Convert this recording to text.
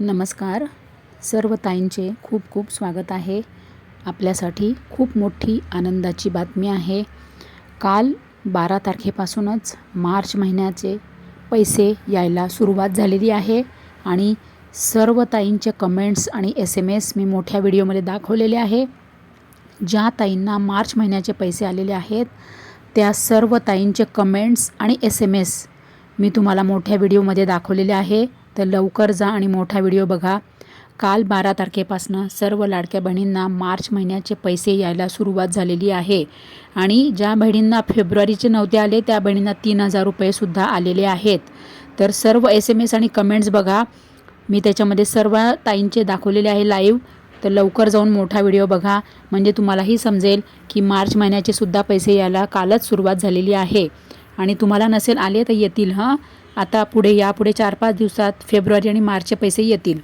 नमस्कार. सर्व ताईंचे खूप खूप स्वागत आहे. आपल्यासाठी खूप मोठी आनंदाची बातमी आहे. काल बारा तारखेपासूनच मार्च महिन्याचे पैसे यायला सुरुवात झालेली आहे आणि सर्व ताईंचे कमेंट्स आणि एस एम एस मी मोठ्या व्हिडिओमध्ये दाखवलेले आहे. ज्या ताईंना मार्च महिन्याचे पैसे आलेले आहेत त्या सर्व ताईंचे कमेंट्स आणि एस एम एस मी तुम्हाला मोठ्या व्हिडिओमध्ये दाखवलेले आहे. तर लवकर जा आणि मोठा व्हिडिओ बघा. काल बारा तारखेपासनं सर्व लाडक्या बहिणींना मार्च महिन्याचे पैसे यायला सुरुवात झालेली आहे. आणि ज्या बहिणींना फेब्रुवारीचे नव्हते आले त्या बहिणींना तीन हजार रुपयेसुद्धा आलेले आहेत. तर सर्व एस एम एस आणि कमेंट्स बघा. मी त्याच्यामध्ये सर्व ताईंचे दाखवलेले आहे लाईव्ह तर लवकर जाऊन मोठा व्हिडिओ बघा. म्हणजे तुम्हालाही समजेल की मार्च महिन्याचे सुद्धा पैसे यायला कालच सुरुवात झालेली आहे. आणि तुम्हाला नसेल आले तर येतील हां? आता पुढे यापुढे चार पाच दिवसात फेब्रुवारी आणि मार्चचे पैसे येतील.